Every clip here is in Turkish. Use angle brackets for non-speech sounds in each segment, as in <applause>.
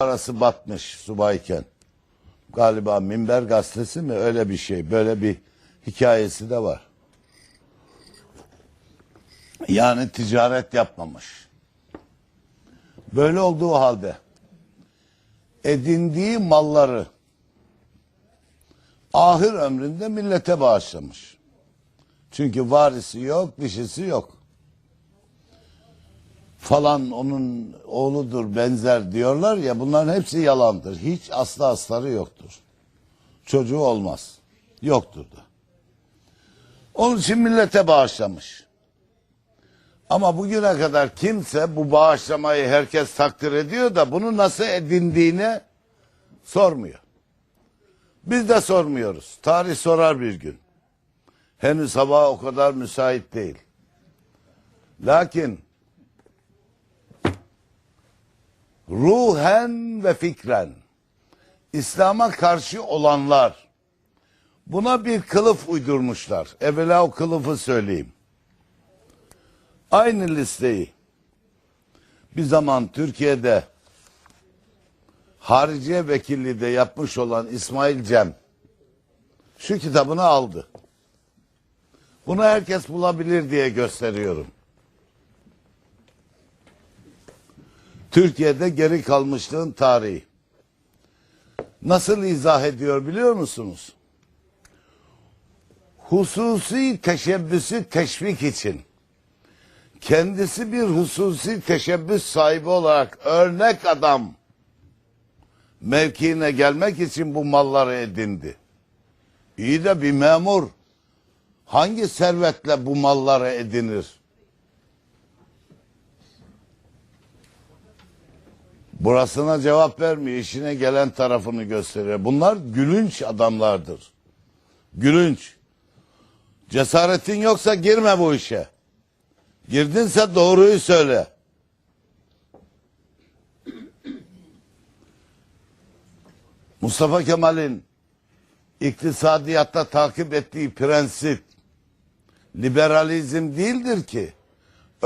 arası batmış subayken. Galiba Minber Gazetesi mi öyle bir şey. Böyle bir hikayesi de var. Yani ticaret yapmamış. Böyle olduğu halde edindiği malları ahir ömründe millete bağışlamış. Çünkü varisi yok, dişisi yok. Falan onun oğludur, benzer diyorlar ya bunların hepsi yalandır. Hiç aslı astarı yoktur. Çocuğu olmaz. Yoktur da. Onun için millete bağışlamış. Ama bugüne kadar kimse bu bağışlamayı herkes takdir ediyor da bunu nasıl edindiğini sormuyor. Biz de sormuyoruz. Tarih sorar bir gün. Henüz hava o kadar müsait değil. Lakin ruhen ve fikren İslam'a karşı olanlar buna bir kılıf uydurmuşlar. Evvela o kılıfı söyleyeyim. Aynı listeyi bir zaman Türkiye'de hariciye vekilliği de yapmış olan İsmail Cem şu kitabını aldı. Bunu herkes bulabilir diye gösteriyorum. Türkiye'de geri kalmışlığın tarihi. Nasıl izah ediyor biliyor musunuz? Hususi teşebbüsü teşvik için kendisi bir hususi teşebbüs sahibi olarak örnek adam mevkiine gelmek için bu malları edindi. İyi de bir memur hangi servetle bu malları edinir? Burasına cevap vermiyor. işine gelen tarafını gösteriyor. Bunlar gülünç adamlardır. Gülünç. Cesaretin yoksa girme bu işe. Girdinse doğruyu söyle. Mustafa Kemal'in iktisadiyatta takip ettiği prensip liberalizm değildir ki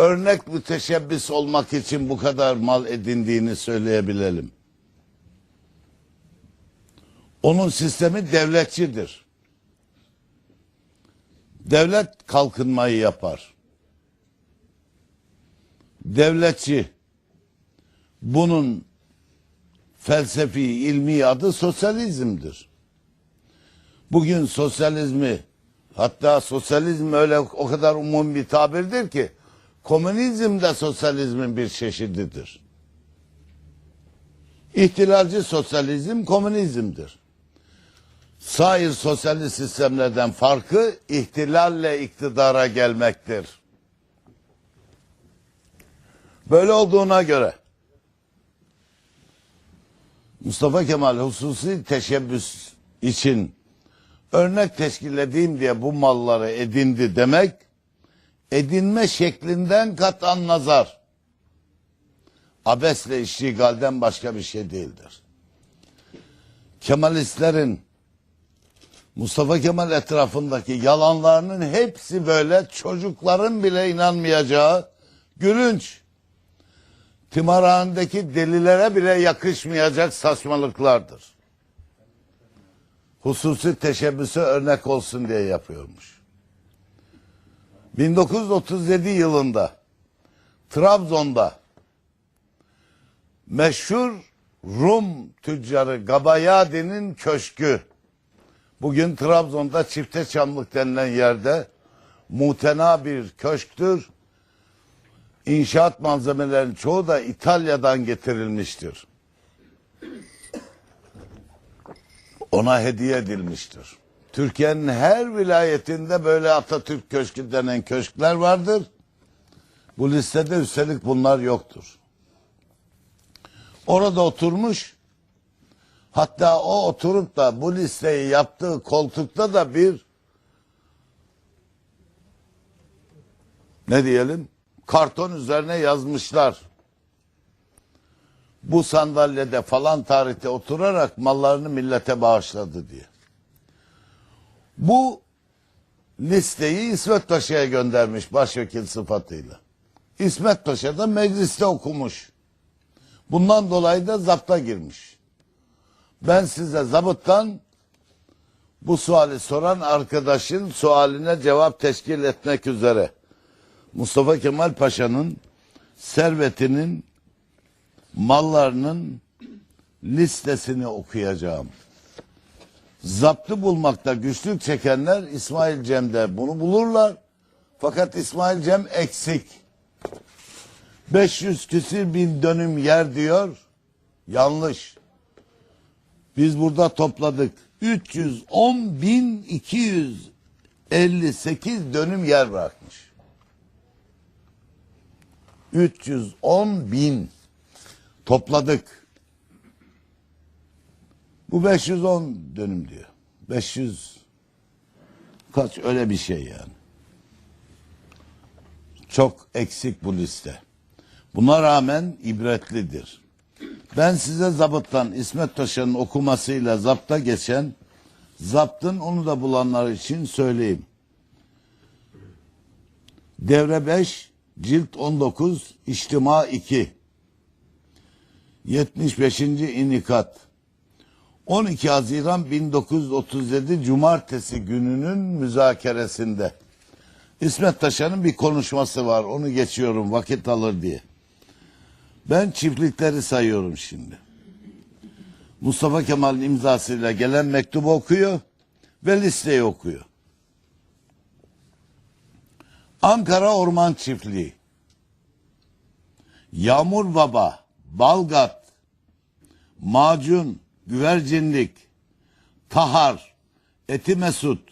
örnek müteşebbis olmak için bu kadar mal edindiğini söyleyebilelim. Onun sistemi devletçidir. Devlet kalkınmayı yapar. Devletçi bunun felsefi, ilmi adı sosyalizmdir. Bugün sosyalizmi hatta sosyalizm öyle o kadar umum bir tabirdir ki komünizm de sosyalizmin bir çeşididir. İhtilalci sosyalizm komünizmdir. Sair sosyalist sistemlerden farkı ihtilalle iktidara gelmektir. Böyle olduğuna göre Mustafa Kemal hususi teşebbüs için örnek teşkil edeyim diye bu malları edindi demek edinme şeklinden katan nazar abesle iştigalden başka bir şey değildir. Kemalistlerin Mustafa Kemal etrafındaki yalanlarının hepsi böyle çocukların bile inanmayacağı gülünç tımarhanedeki delilere bile yakışmayacak saçmalıklardır. Hususi teşebbüse örnek olsun diye yapıyormuş. 1937 yılında Trabzon'da meşhur Rum tüccarı Gabayadi'nin köşkü bugün Trabzon'da Çifte Çamlık denilen yerde mutena bir köşktür. İnşaat malzemelerinin çoğu da İtalya'dan getirilmiştir. Ona hediye edilmiştir. Türkiye'nin her vilayetinde böyle Atatürk Köşkü denen köşkler vardır. Bu listede üstelik bunlar yoktur. Orada oturmuş hatta o oturup da bu listeyi yaptığı koltukta da bir ne diyelim karton üzerine yazmışlar. Bu sandalyede falan tarihte oturarak mallarını millete bağışladı diye. Bu listeyi İsmet Paşa'ya göndermiş başvekil sıfatıyla. İsmet Paşa da mecliste okumuş. Bundan dolayı da zapta girmiş. Ben size zabıttan bu suali soran arkadaşın sualine cevap teşkil etmek üzere Mustafa Kemal Paşa'nın servetinin mallarının listesini okuyacağım. Zaptı bulmakta güçlük çekenler İsmail Cem'de bunu bulurlar. Fakat İsmail Cem eksik. 500 küsür bin dönüm yer diyor. Yanlış. Biz burada topladık. 310 bin 258 dönüm yer bırakmış. 310 bin topladık. Bu 510 dönüm diyor. 500 kaç öyle bir şey yani. Çok eksik bu liste. Buna rağmen ibretlidir. Ben size zabıttan İsmet Paşa'nın okumasıyla zapta geçen zaptın onu da bulanlar için söyleyeyim. Devre 5, cilt 19, içtima 2. 75. inikat. 12 Haziran 1937 Cumartesi gününün müzakeresinde. İsmet Taşan'ın bir konuşması var. Onu geçiyorum vakit alır diye. Ben çiftlikleri sayıyorum şimdi. Mustafa Kemal'in imzasıyla gelen mektubu okuyor ve listeyi okuyor. Ankara Orman Çiftliği, Yağmur Baba, Balgat, Macun, Güvercinlik, Tahar, Eti Mesut,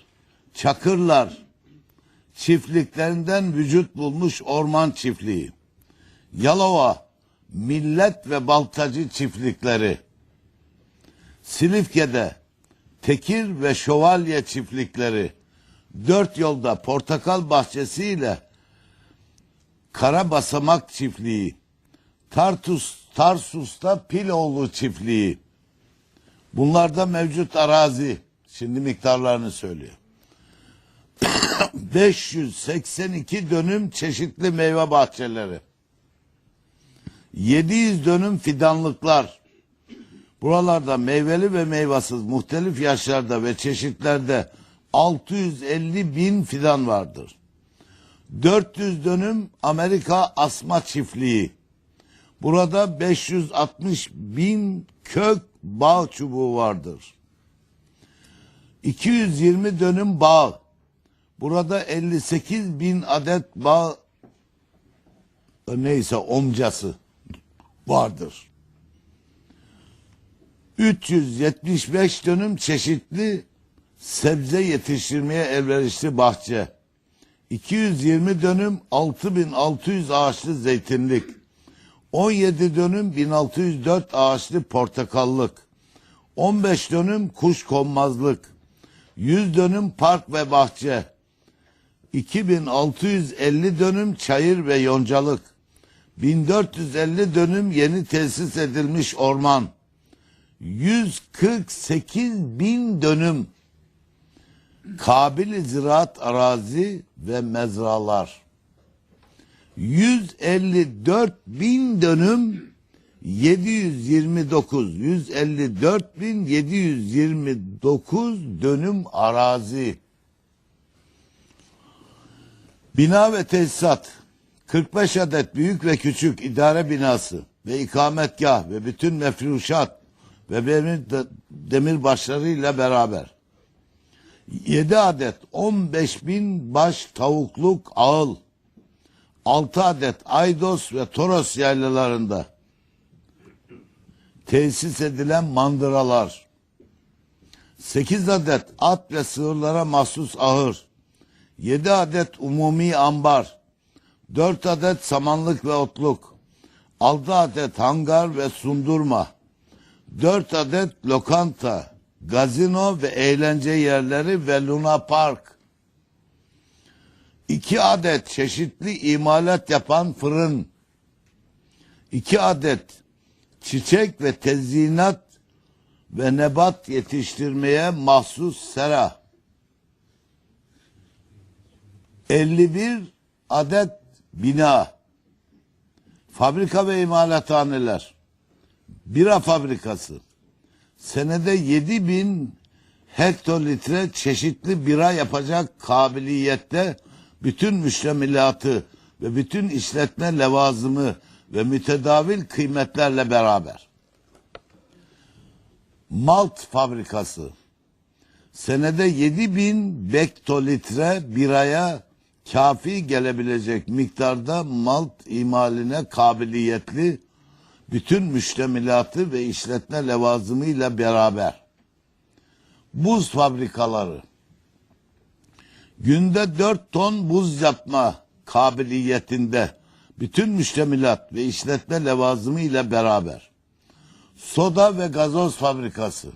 Çakırlar, çiftliklerinden vücut bulmuş orman çiftliği, Yalova, Millet ve Baltacı çiftlikleri, Silifke'de Tekir ve Şövalye çiftlikleri, dört yolda Portakal Bahçesi ile Kara Basamak çiftliği, Tartus, Tarsus'ta Piloğlu çiftliği, bunlarda mevcut arazi, şimdi miktarlarını söylüyor. <coughs> 582 dönüm çeşitli meyve bahçeleri. 700 dönüm fidanlıklar. Buralarda meyveli ve meyvasız muhtelif yaşlarda ve çeşitlerde 650 bin fidan vardır. 400 dönüm Amerika asma çiftliği. Burada 560 bin kök bağ çubuğu vardır. 220 dönüm bağ. Burada 58 bin adet bağ neyse omcası vardır. 375 dönüm çeşitli sebze yetiştirmeye elverişli bahçe. 220 dönüm 6600 ağaçlı zeytinlik. 17 dönüm 1604 ağaçlı portakallık. 15 dönüm kuşkonmazlık. 100 dönüm park ve bahçe. 2650 dönüm çayır ve yoncalık. 1450 dönüm yeni tesis edilmiş orman. 148 bin dönüm kabil ziraat arazi ve mezralar. 154 bin dönüm 729 154 bin 729 dönüm arazi. Bina ve tesisat 45 adet büyük ve küçük idare binası ve ikametgah ve bütün mefruşat ve demir, demir başlarıyla beraber 7 adet 15 bin baş tavukluk ağıl 6 adet Aydos ve Toros yaylalarında tesis edilen mandıralar. 8 adet at ve sığırlara mahsus ahır. 7 adet umumi ambar. 4 adet samanlık ve otluk. 6 adet hangar ve sundurma. 4 adet lokanta gazino ve eğlence yerleri ve Luna Park 2 adet çeşitli imalat yapan fırın 2 adet çiçek ve tezyinat ve nebat yetiştirmeye mahsus sera 51 adet bina fabrika ve imalathaneler Bira fabrikası. Senede 7 bin hektolitre çeşitli bira yapacak kabiliyette bütün müştemilatı ve bütün işletme levazımı ve mütedavil kıymetlerle beraber. Malt fabrikası. Senede 7 bin hektolitre biraya kafi gelebilecek miktarda malt imaline kabiliyetli bütün müştemilatı ve işletme levazımıyla beraber buz fabrikaları günde 4 ton buz yapma kabiliyetinde bütün müştemilat ve işletme levazımı ile beraber. Soda ve gazoz fabrikası.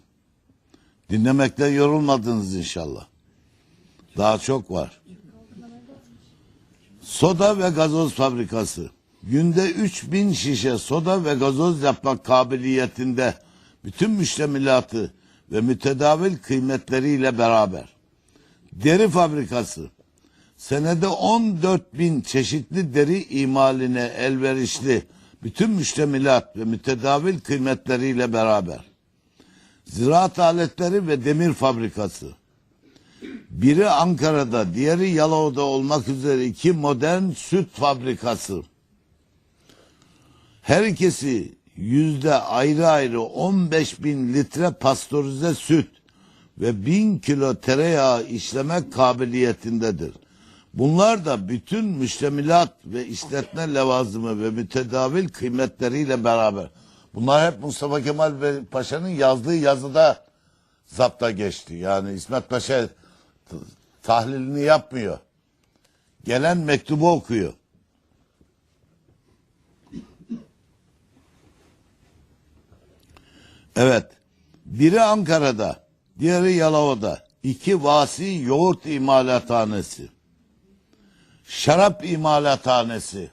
Dinlemekten yorulmadınız inşallah. Daha çok var. Soda ve gazoz fabrikası. Günde 3000 şişe soda ve gazoz yapmak kabiliyetinde bütün müştemilatı ve mütedavil kıymetleriyle beraber deri fabrikası. Senede 14 bin çeşitli deri imaline elverişli bütün müştemilat ve mütedavil kıymetleriyle beraber. Ziraat aletleri ve demir fabrikası. Biri Ankara'da, diğeri Yalova'da olmak üzere iki modern süt fabrikası. Her ikisi yüzde ayrı ayrı 15 bin litre pastörize süt ve bin kilo tereyağı işlemek kabiliyetindedir. Bunlar da bütün müştemilat ve işletme levazımı ve mütedavil kıymetleriyle beraber. Bunlar hep Mustafa Kemal Paşa'nın yazdığı yazıda zapta geçti. Yani İsmet Paşa tahlilini yapmıyor. Gelen mektubu okuyor. Evet. Biri Ankara'da, diğeri Yalova'da. İki vasi yoğurt imalathanesi. Şarap imalathanesi.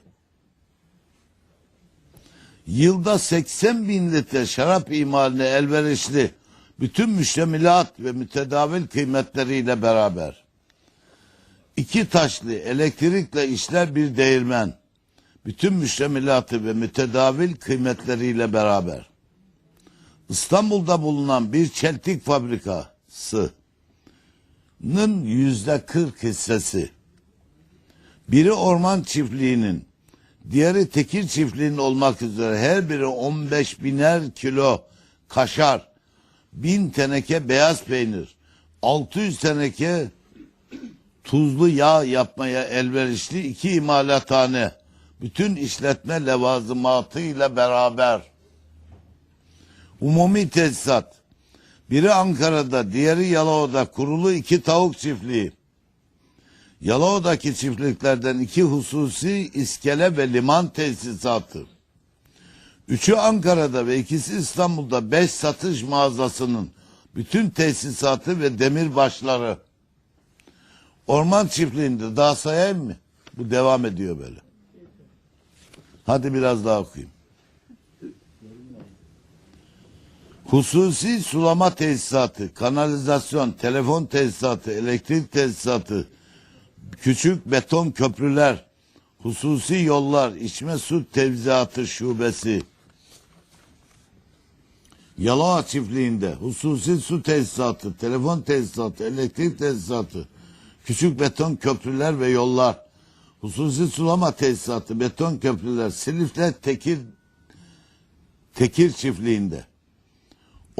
Yılda 80 bin litre şarap imaline elverişli bütün müştemilat ve mütedavil kıymetleriyle beraber iki taşlı elektrikle işler bir değirmen bütün müştemilatı ve mütedavil kıymetleriyle beraber İstanbul'da bulunan bir çeltik fabrikası'nın yüzde 40 hissesi. Biri orman çiftliğinin diğeri tekir çiftliğinin olmak üzere her biri 15 biner kilo kaşar, bin teneke beyaz peynir, 600 teneke tuzlu yağ yapmaya elverişli iki imalathane, bütün işletme levazımatıyla beraber umumi tesisat, biri Ankara'da, diğeri Yalova'da kurulu iki tavuk çiftliği, Yalova'daki çiftliklerden iki hususi iskele ve liman tesisatı. Üçü Ankara'da ve ikisi İstanbul'da beş satış mağazasının bütün tesisatı ve demirbaşları. Orman çiftliğinde daha sayayım mı? Bu devam ediyor böyle. Hadi biraz daha okuyayım. Hususi sulama tesisatı, kanalizasyon, telefon tesisatı, elektrik tesisatı, küçük beton köprüler, hususi yollar, içme su tevziyatı şubesi, Yalova çiftliğinde hususi su tesisatı, telefon tesisatı, elektrik tesisatı, küçük beton köprüler ve yollar, hususi sulama tesisatı, beton köprüler, Silif'te Tekir, Tekir çiftliğinde,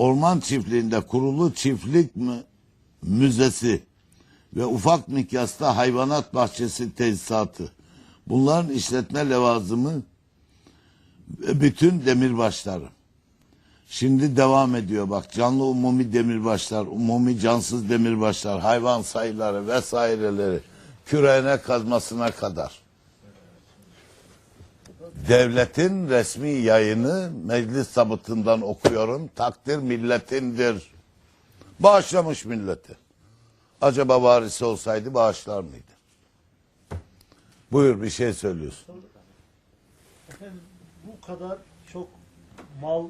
orman çiftliğinde kurulu çiftlik mü- müzesi, ve ufak mikyasta hayvanat bahçesi tesisatı. Bunların işletme levazımı ve bütün demirbaşları. Şimdi devam ediyor bak canlı umumi demirbaşlar, umumi cansız demirbaşlar, hayvan sayıları vesaireleri küreğine kazmasına kadar. Devletin resmi yayını meclis sabıtından okuyorum. Takdir milletindir. Bağışlamış milleti. Acaba varisi olsaydı bağışlar mıydı? Buyur bir şey söylüyorsun. Efendim bu kadar çok mal